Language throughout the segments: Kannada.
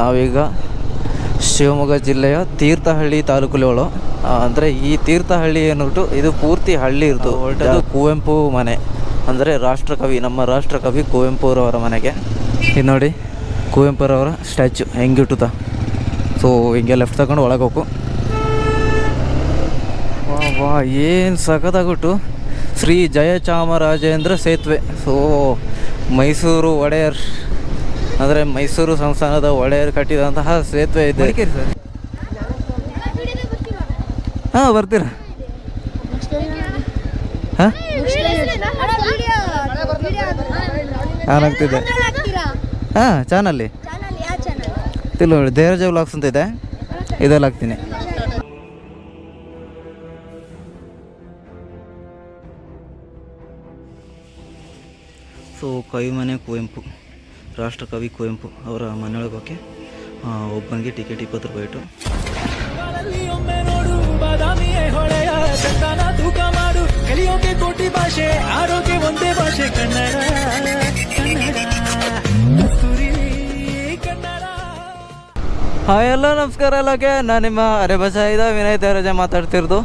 ನಾವೀಗ ಶಿವಮೊಗ್ಗ ಜಿಲ್ಲೆಯ ತೀರ್ಥಹಳ್ಳಿ ತಾಲೂಕುಗಳು ಅಂದರೆ ಈ ತೀರ್ಥಹಳ್ಳಿ ಏನ್ಬಿಟ್ಟು ಇದು ಪೂರ್ತಿ ಹಳ್ಳಿ ಇರ್ತು ಹೊರಟದು ಕುವೆಂಪು ಮನೆ. ಅಂದರೆ ರಾಷ್ಟ್ರಕವಿ ನಮ್ಮ ರಾಷ್ಟ್ರಕವಿ ಕುವೆಂಪುರವರ ಮನೆಗೆ. ಇದು ನೋಡಿ ಕುವೆಂಪುರವರ ಸ್ಟ್ಯಾಚು ಹೆಂಗಿಟ್ಟುತ್ತ ಸೊ ಹಿಂಗೆ ಲೆಫ್ಟ್ ತಗೊಂಡು ಒಳಗೆ ಹೋಗು. ವಾ ವಾ ಏನು ಸಖತ್ತಾಗ್ಬಿಟ್ಟು ಶ್ರೀ ಜಯಚಾಮರಾಜೇಂದ್ರ ಸೇತುವೆ. ಸೊ ಮೈಸೂರು ಒಡೆಯರ್ ಅಂದರೆ ಮೈಸೂರು ಸಂಸ್ಥಾನದ ಒಳೆಯರು ಕಟ್ಟಿದಂತಹ ಸೇತುವೆ ಇದೆ. ಸರ್. ಹಾಂ ಬರ್ತೀರಾ? ಹಾಂ? ಏನಾಗ್ತಿದೆ ಹಾಂ ಚಾನಲ್ಲಿ. ನೋಡಿ ಧೀರಜ ವ್ಲಾಗ್ಸ್ ಅಂತ ಇದೆ. ಇದೆಲ್ಲ ಹಾಕ್ತೀನಿ. ಸೊ ಕೈ ಮನೆ ಕುವೆಂಪು. ರಾಷ್ಟ್ರಕವಿ ಕುವೆಂಪು ಅವರ ಮನೆಯೊಳಗೆ ಹೋಗಿ ಒಬ್ಬನಿಗೆ ಟಿಕೆಟ್ ಇಪ್ಪತ್ತು ರೂಪಾಯಿ ಇಟ್ಟು. ಕಲಿಯೋಕೆ ಕೋಟಿ ಭಾಷೆ ಆರೋಗ್ಯ ಒಂದೇ ಭಾಷೆ ಕನ್ನಡ ಕನ್ನಡ. ಕಸ್ತೂರಿ ಕನ್ನಡ. ಹಾಯ್ ಎಲ್ಲ ನಮಸ್ಕಾರ ಎಲ್ಲಕ್ಕೆ ನಾನು ನಿಮ್ಮ ಅರೆಬಸಾಯಿದ ವಿನಯ್ ದೇವರಾಜ ಮಾತಾಡ್ತಿರೋದು.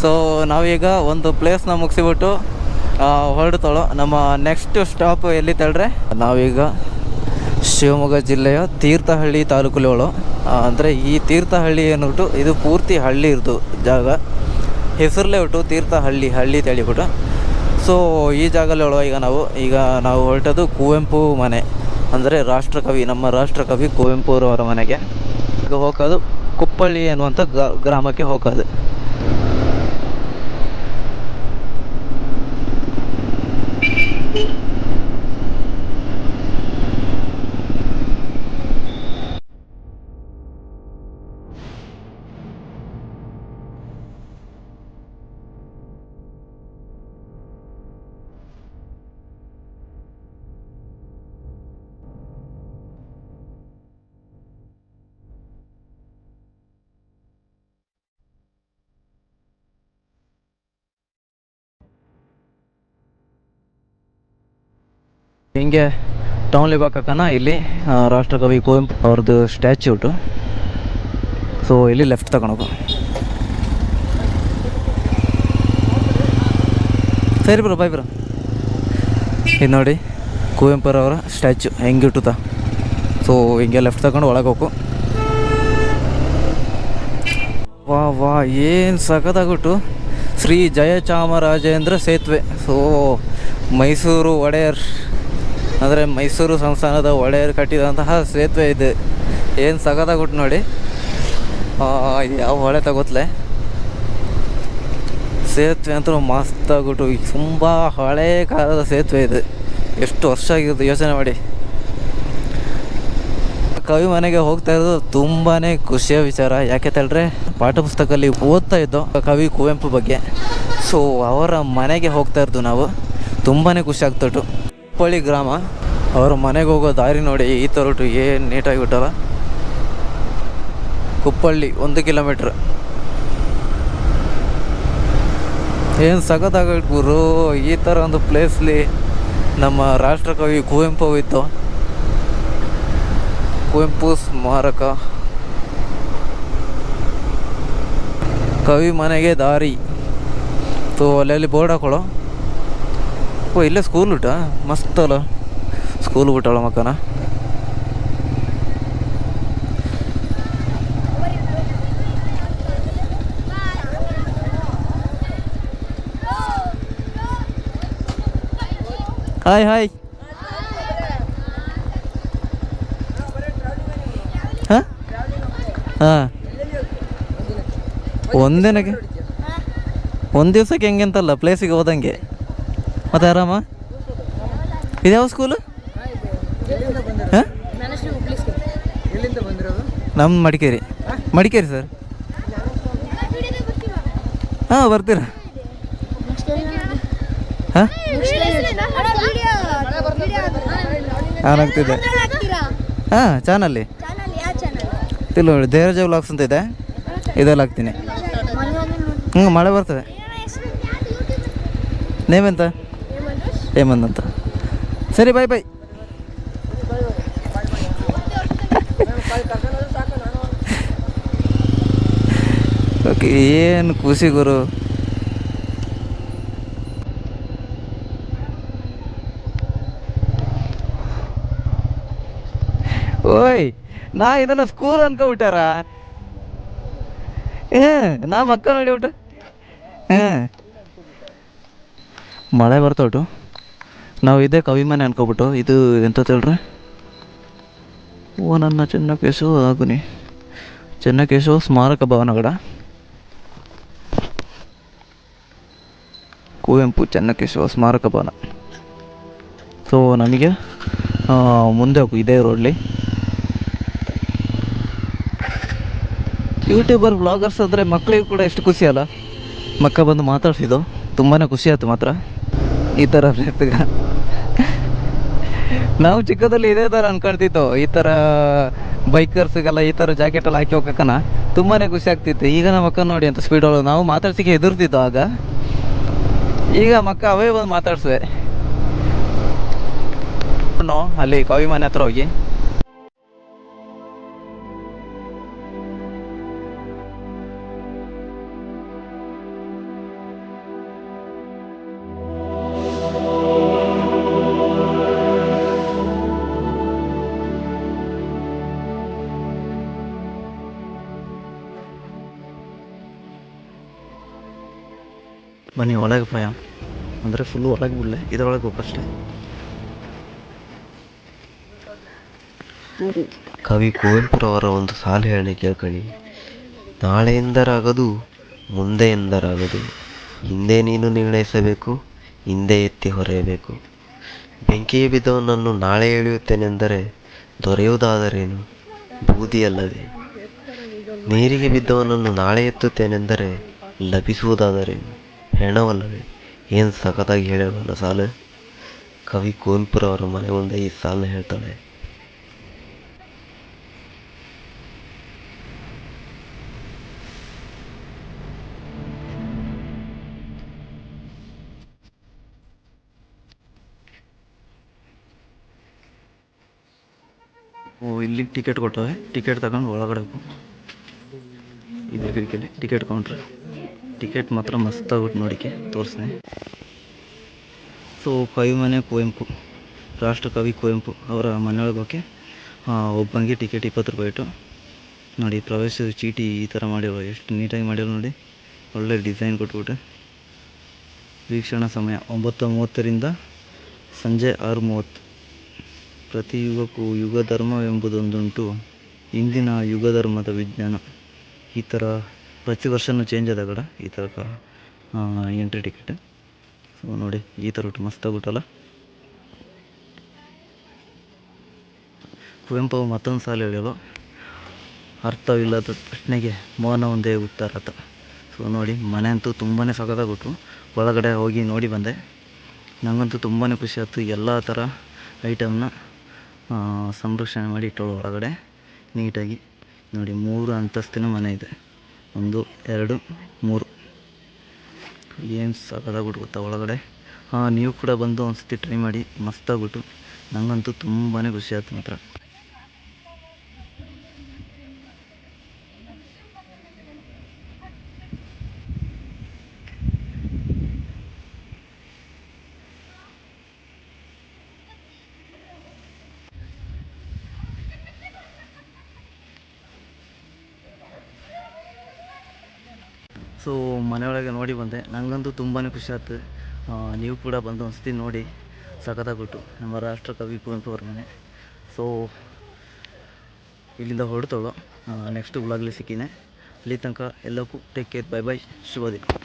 ಸೊ ನಾವೀಗ ಒಂದು ಪ್ಲೇಸ್ನ ಮುಗಿಸಿಬಿಟ್ಟು ಹೊರಡ್ತಾಳೋ. ನಮ್ಮ ನೆಕ್ಸ್ಟ್ ಸ್ಟಾಪ್ ಎಲ್ಲಿ ತಳ್ರೆ ನಾವೀಗ ಶಿವಮೊಗ್ಗ ಜಿಲ್ಲೆಯ ತೀರ್ಥಹಳ್ಳಿ ತಾಲೂಕುಗಳು ಅಂದರೆ ಈ ತೀರ್ಥಹಳ್ಳಿ ಏನ್ಬಿಟ್ಟು ಇದು ಪೂರ್ತಿ ಹಳ್ಳಿ ಇರ್ತು ಜಾಗ. ಹೆಸರಲ್ಲೇ ಬಿಟ್ಟು ತೀರ್ಥಹಳ್ಳಿ, ಹಳ್ಳಿ ಹೇಳಿಬಿಟ್ಟು. ಸೊ ಈ ಜಾಗದಲ್ಲಿ ಈಗ ನಾವು ಈಗ ನಾವು ಹೊರಟದು ಕುವೆಂಪು ಮನೆ. ಅಂದರೆ ರಾಷ್ಟ್ರಕವಿ, ನಮ್ಮ ರಾಷ್ಟ್ರಕವಿ ಕುವೆಂಪುರವರ ಮನೆಗೆ. ಈಗ ಹೋಗೋದು ಕುಪ್ಪಳ್ಳಿ ಎನ್ನುವಂಥ ಗ್ರಾಮಕ್ಕೆ ಹೋಗೋದು. ಹಿಂಗೆ ಟೌನ್ಲಿ ಬಾಕಕ್ಕನ ಇಲ್ಲಿ ರಾಷ್ಟ್ರಕವಿ ಕುವೆಂಪು ಅವ್ರದ್ದು ಸ್ಟ್ಯಾಚ್ಯೂಟು ಸೊ ಇಲ್ಲಿ ಲೆಫ್ಟ್ ತಗೊಳಕು ಸರಿ ಬ್ರೋ ಬಾಯ್ ಬ್ರೋ ಇದು ನೋಡಿ, ಕುವೆಂಪುರವರ ಹೆಂಗೆ ಹೆಂಗಿಟ್ಟುತ್ತ ಸೊ ಹಿಂಗೆ ಲೆಫ್ಟ್ ತಗೊಂಡು ಒಳಗೆ ಹೋಗು. ವಾ ವಾ, ಏನು ಸಖತ್ತಾಗ್ಬಿಟ್ಟು ಶ್ರೀ ಜಯಚಾಮರಾಜೇಂದ್ರ ಸೇತುವೆ. ಸೊ ಮೈಸೂರು ಒಡೆಯರ್ ಅಂದರೆ ಮೈಸೂರು ಸಂಸ್ಥಾನದ ಒಳೆಯರು ಕಟ್ಟಿದಂತಹ ಸೇತುವೆ ಇದೆ. ಏನು ಸಗದಾಗುಟ್ಟು ನೋಡಿ. ಯಾವ ಹೊಳೆ ತಗೋತ್ಲೆ. ಸೇತುವೆ ಅಂತೂ ಮಸ್ತ್ ಆಗ್ಬಿಟ್ಟು ಈಗ ತುಂಬ ಹಳೇ ಕಾಲದ ಸೇತುವೆ ಇದೆ. ಎಷ್ಟು ವರ್ಷ ಆಗಿರುತ್ತೆ ಯೋಚನೆ ಮಾಡಿ. ಕವಿ ಮನೆಗೆ ಹೋಗ್ತಾ ಇರೋದು ತುಂಬಾ ಖುಷಿಯ ವಿಚಾರ. ಯಾಕೆ ತಳ್ರೆ ಪಾಠ ಪುಸ್ತಕದಲ್ಲಿ ಓದ್ತಾ ಇದ್ದೋ ಕವಿ ಕುವೆಂಪು ಬಗ್ಗೆ. ಸೊ ಅವರ ಮನೆಗೆ ಹೋಗ್ತಾ ಇರೋದು ನಾವು. ತುಂಬಾ ಖುಷಿ ಆಗ್ತಿತ್ತು ಕುಪ್ಪಳ್ಳಿ ಗ್ರಾಮ. ಅವ್ರ ಮನೆಗೆ ಹೋಗೋ ದಾರಿ ನೋಡಿ ಈ ಥರಟು ಏನು ನೀಟಾಗಿ ಬಿಟ್ಟಲ್ಲ. ಕುಪ್ಪಳ್ಳಿ ಒಂದು ಕಿಲೋಮೀಟ್ರ್ ಏನು ಸಖತ್ತಾಗೈತೆ ಗುರು, ಈ ಥರ ಒಂದು ಪ್ಲೇಸ್ಲಿ ನಮ್ಮ ರಾಷ್ಟ್ರಕವಿ ಕುವೆಂಪು ಇತ್ತು ಕುವೆಂಪು ಸ್ಮಾರಕ. ಕವಿ ಮನೆಗೆ ದಾರಿ. ಸೊ ಅಲ್ಲಲ್ಲಿ ಬೋರ್ಡ್ ಹಾಕೊಳ್ಳೋ. ಓ, ಇಲ್ಲೇ ಸ್ಕೂಲ್ ಊಟ ಮಸ್ತ್ ಅಲ್ಲ. ಸ್ಕೂಲ್ ಬಿಟ್ಟಳ ಮಕ್ಕನ. ಹಾಯ್ ಹಾಯ್ ಹಾಂ ಹಾಂ ಒಂದಿನಕ್ಕೆ? ಒಂದು ದಿವ್ಸಕ್ಕೆ ಹೆಂಗೆ ಅಂತಲ್ಲ? ಪ್ಲೇಸಿಗೆ ಹೋದಂಗೆ? ಮತ್ತೆ ಆರಾಮ? ಇದ್ಯಾವ ಸ್ಕೂಲು ಹಾಂ? ನಮ್ಮ ಮಡಿಕೇರಿ. ಮಡಿಕೇರಿ ಸರ್ ಹಾಂ, ಬರ್ತೀರಾ? ಹಾಂ? ಏನಾಗ್ತಿದೆ ಹಾಂ ಚಾನಲ್ಲಿ ನೋಡಿ ಧೀರಜ ವ್ಲಾಗ್ಸ್ ಅಂತ ಇದೆ. ಇದೆಲ್ಲ ಹಾಕ್ತೀನಿ. ಹ್ಞೂ ಮಳೆ ಬರ್ತದೆ. ನೇಮೆಂತ ಹೇಮಂತ್ ಅಂತ. ಸರಿ ಬಾಯ್ ಬಾಯ್ ಓಕೆ, ಏನು ಖುಷಿ ಗುರು? ಓಯ್, ನಾ ಇದನ್ನ ಸ್ಕೂಲ್ ಅನ್ಕೊಬಿಟ್ಟಾರ ನಾ ಮಕ್ಕ ನೋಡಿಬಿಟ್ರೆ ಹಾಂ ಮಳೆ ಬರ್ತೋಟು ನಾವು ಇದೇ ಕವಿಮನೆ ಅನ್ಕೊಬಿಟ್ಟು ಇದು ಎಂತ ಹೇಳ್ರಿ? ಓ, ನನ್ನ ಚೆನ್ನಕೇಶವ ಆಗುನಿ. ಚೆನ್ನಕೇಶವ ಸ್ಮಾರಕ ಭವನಗಡ. ಕುವೆಂಪು ಚೆನ್ನಕೇಶವ ಸ್ಮಾರಕ ಭವನ. ಸೊ ನಮಗೆ ಮುಂದೆ ಹೋಗು, ಇದೇ ರೋಡ್ಲಿ ಯೂಟ್ಯೂಬರ್ ಬ್ಲಾಗರ್ಸ್ ಅಂದರೆ ಮಕ್ಕಳಿಗೂ ಕೂಡ ಎಷ್ಟು ಖುಷಿ ಅಲ್ಲ? ಮಕ್ಕ ಬಂದು ಮಾತಾಡ್ಸಿದ್ದು. ತುಂಬಾ ಖುಷಿ ಆಯ್ತು ಮಾತ್ರ. ಈ ಥರ ರೇತ್ಗ ನಾವು ಚಿಕ್ಕದಲ್ಲಿ ಇದೇ ಥರ ಅನ್ಕೊಳ್ತಿತ್ತು ಈ ಥರ ಬೈಕರ್ಸ್ಗೆಲ್ಲ ಈ ಥರ ಜಾಕೆಟ್ ಎಲ್ಲ ಹಾಕಿ ಹೋಗಕ್ಕನ ತುಂಬಾ ಖುಷಿ ಆಗ್ತಿತ್ತು. ಈಗ ನಮ್ಮ ಅಕ್ಕ ನೋಡಿ ಅಂತ ಸ್ಪೀಡ್ ಒಳಗೆ ನಾವು ಮಾತಾಡ್ಸಿಕ್ಕೆ ಎದುರ್ತಿತ್ತು ಆಗ. ಈಗ ಮಕ್ಕ ಅವೇ ಬಂದು ಮಾತಾಡ್ಸಿದೆ ಅಲ್ಲಿ ಕವಿ ಮನೆ ಹತ್ರ ಹೋಗಿ. ಬನ್ನಿ, ಒಳಗೆ ಭಯ ಅಂದರೆ ಫುಲ್ಲು ಒಳಗೆ ಬಿಡಲೆ, ಇದರೊಳಗೆ ಹೋಗಷ್ಟೇ ಕವಿ ಕುವೆಂಪುರವರ ಒಂದು ಸಾಲು ಹೇಳಿ ಕೇಳ್ಕೊಳ್ಳಿ. ನಾಳೆ ಎಂದರಾಗದು ಮುಂದೆ ಎಂದರಾಗದು ಹಿಂದೆ ನೀನು ನಿರ್ಣಯಿಸಬೇಕು, ಹಿಂದೆ ಎತ್ತಿ ಹೊರೆಯಬೇಕು. ಬೆಂಕಿಗೆ ಬಿದ್ದವನನ್ನು ನಾಳೆ ಎಳೆಯುತ್ತೇನೆಂದರೆ ದೊರೆಯುವುದಾದರೇನು? ಬೂದಿಯಲ್ಲದೆ. ನೀರಿಗೆ ಬಿದ್ದವನನ್ನು ನಾಳೆ ಎತ್ತುತ್ತೇನೆಂದರೆ ಲಭಿಸುವುದಾದರೇನು? ಹೆಣವಲ್ಲವೇ? ಏನು ಸಖತ್ತಾಗಿ ಹೇಳಲ್ಲ ಸಾಲು? ಕವಿ ಕುವೆಂಪುರ ಅವರ ಮನೆ ಮುಂದೆ ಈ ಸಾಲನ್ನ ಹೇಳ್ತಾಳೆ. ಓ ಇಲ್ಲಿ ಟಿಕೆಟ್ ಕೊಟ್ಟವೆ ಟಿಕೆಟ್ ತಗೊಂಡು ಒಳಗಡೆ ಹೋಗು. Ticket counter. ಟಿಕೆಟ್ ಮಾತ್ರ ಮಸ್ತಾಗ್ಬಿಟ್ಟು ನೋಡಿಕೆ ತೋರಿಸ್ತೀನಿ ಸೊ ಕವಿ ಮನೆ ಕುವೆಂಪು ರಾಷ್ಟ್ರಕವಿ ಕುವೆಂಪು ಅವರ ಮನೆಯೊಳಗೆ ಹೋಗಿ ಒಬ್ಬಂಗೆ ಟಿಕೆಟ್ ಇಪ್ಪತ್ತು ರೂಪಾಯಿ ಇಟ್ಟು, ನೋಡಿ, ಪ್ರವೇಶ ಚೀಟಿ ಈ ಥರ ಮಾಡಿರೋ, ಎಷ್ಟು ನೀಟಾಗಿ ಮಾಡಿರೋ ನೋಡಿ, ಒಳ್ಳೆ ಡಿಸೈನ್ ಕೊಟ್ಬಿಟ್ಟು. ವೀಕ್ಷಣಾ ಸಮಯ ಒಂಬತ್ತು ಮೂವತ್ತರಿಂದ ಸಂಜೆ ಆರು ಮೂವತ್ತು ಪ್ರತಿ ಯುಗಕ್ಕೂ ಯುಗ ಧರ್ಮವೆಂಬುದೊಂದುಂಟು ಇಂದಿನ ಯುಗ ಧರ್ಮದ ವಿಜ್ಞಾನ. ಈ ಥರ ಪ್ರತಿ ವರ್ಷವೂ ಚೇಂಜ್ ಕಡ ಈ ಥರ ಎಂಟ್ರಿ ಟಿಕೆಟ್ ಸೊ ನೋಡಿ, ಈ ಥರ ಉಂಟು ಊಟಲ್ಲ ಕುವೆಂಪು ಮತ್ತೊಂದು ಸಾಲ ಹೇಳಿದ್ರು. ಅರ್ಥವಿಲ್ಲದ ಪ್ರಶ್ನೆಗೆ ಮೌನ ಒಂದೇ ಉತ್ತರ ಅಂತ. ಸೊ ನೋಡಿ ಮನೆ ಅಂತೂ ತುಂಬಾ ಸಖತ್ತಾಗ್ಬಿಟ್ಟು ಒಳಗಡೆ ಹೋಗಿ ನೋಡಿ ಬಂದೆ. ನನಗಂತೂ ತುಂಬಾ ಖುಷಿ ಆಯ್ತು. ಎಲ್ಲ ಥರ ಐಟಮ್ನ ಸಂರಕ್ಷಣೆ ಮಾಡಿ ಇಟ್ಟಳು ಒಳಗಡೆ. ನೀಟಾಗಿ. ನೋಡಿ, ಮೂರು ಅಂತಸ್ತಿನ ಮನೆ ಇದೆ. ಒಂದು, ಎರಡು, ಮೂರು. ಏನು ಸಖತ್ತಾಗ್ಬಿಟ್ಟು ಗೊತ್ತಾ ಒಳಗಡೆ? ಹಾಂ, ನೀವು ಕೂಡ ಬಂದು ಒಂದು ಸರ್ತಿ ಟ್ರೈ ಮಾಡಿ ಮಸ್ತಾಗ್ಬಿಟ್ಟು ನನಗಂತೂ ತುಂಬಾ ಖುಷಿ ಆಯ್ತು ಮಾತ್ರ. ಸೊ ಮನೆಯೊಳಗೆ ನೋಡಿ ಬಂದೆ. ನನಗಂತೂ ತುಂಬಾ ಖುಷಿ ಆಯ್ತು ನೀವು ಕೂಡ ಬಂದು ಒಂದ್ಸತಿ ನೋಡಿ ಸಖತ್ತಾಗ್ಬಿಟ್ಟು. ನಮ್ಮ ರಾಷ್ಟ್ರಕವಿ ಕುವೆಂಪು ಅವ್ರ ಮನೆ. ಸೊ, ಇಲ್ಲಿಂದ ಹೊರಡ್ತಾಳು ನೆಕ್ಸ್ಟ್ ಬ್ಲಾಗ್ಲಿ ಸಿಕ್ಕಿನೇ. ಅಲ್ಲಿ ತನಕ ಎಲ್ಲಕ್ಕೂ ಟೇಕ್ ಕೇರ್ ಬೈ ಬೈ ಶುಭ ದಿನ